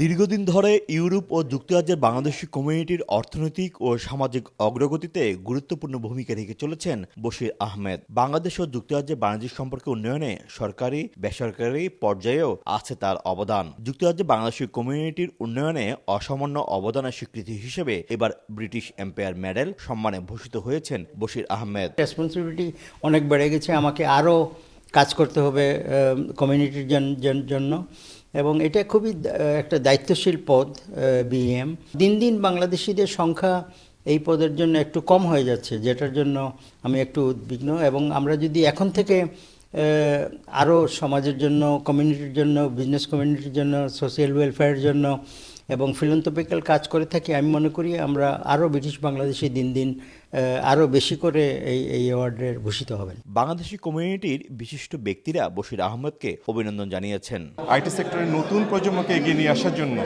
দীর্ঘদিন ধরে ইউরোপ ও যুক্তরাজ্যের বাংলাদেশি কমিউনিটির অর্থনৈতিক ও সামাজিক অগ্রগতিতে গুরুত্বপূর্ণ ভূমিকা রেখে চলেছেন বশির আহমেদ। বাংলাদেশ ও যুক্তরাজ্যের বাণিজ্যিক সম্পর্ক উন্নয়নে সরকারি বেসরকারি পর্যায়েও আছে তার অবদান। যুক্তরাজ্যে বাংলাদেশি কমিউনিটির উন্নয়নে অসামান্য অবদানের স্বীকৃতি হিসেবে এবার ব্রিটিশ এম্পায়ার মেডেল সম্মানে ভূষিত হয়েছেন বশির আহমেদ। রেসপন্সিবিলিটি অনেক বেড়ে গেছে। আমাকে আরও কাজ করতে হবে কমিউনিটির জন্য। এবং এটা খুবই একটা দায়িত্বশীল পদ বিএম দিন দিন বাংলাদেশিদের সংখ্যা এই পদের জন্য একটু কম হয়ে যাচ্ছে, যেটার জন্য আমি একটু উদ্বিগ্ন। এবং আমরা যদি এখন থেকে আরও সমাজের জন্য কমিউনিটির জন্য বিজনেস কমিউনিটির জন্য সোশ্যাল ওয়েলফেয়ারের জন্য এবং ফিলন্থপিক্যাল কাজ করে থাকি আমি মনে করি আমরা আরও ব্রিটিশ বাংলাদেশি দিন দিন আরও বেশি করে এই এই অ্যাওয়ার্ডের ভূষিত হবেন। বাংলাদেশি কমিউনিটির বিশিষ্ট ব্যক্তিরা বশির আহমদকে অভিনন্দন জানিয়েছেন। আইটি সেক্টরের নতুন প্রজন্মকে এগিয়ে নিয়ে আসার জন্য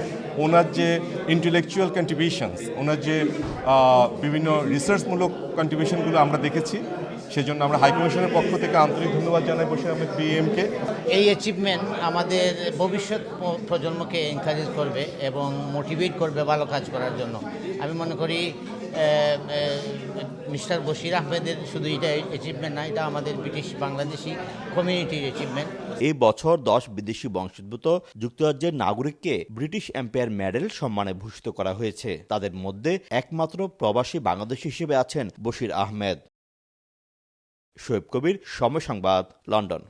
ওনার যে ইন্টেলেকচুয়াল কন্ট্রিবিউশনস ওনার যে বিভিন্ন রিসার্চমূলক কন্ট্রিবিউশনগুলো আমরা দেখেছি সেজন্য আমরা হাই কমিশনের পক্ষ থেকে আন্তরিক ধন্যবাদ জানাই। বসে আমি পিএমকে এই অ্যাচিভমেন্ট আমাদের ভবিষ্যৎ প্রজন্মকে এনকারেজ করবে এবং মোটিভেট করবে ভালো কাজ করার জন্য। আমি মনে করি মিস্টার বশির আহমেদের শুধু এটা অ্যাচিভমেন্ট না এটা আমাদের ব্রিটিশ বাংলাদেশি কমিউনিটির অ্যাচিভমেন্ট এই বছর দশ বিদেশি বংশোদ্ভূত যুক্তরাজ্যের নাগরিককে ব্রিটিশ এম্পায়ার মেডেল সম্মানে ভূষিত করা হয়েছে। তাদের মধ্যে একমাত্র প্রবাসী বাংলাদেশ হিসেবে আছেন বশির আহমেদ। শোয়েব কবির সময় সংবাদ লন্ডন।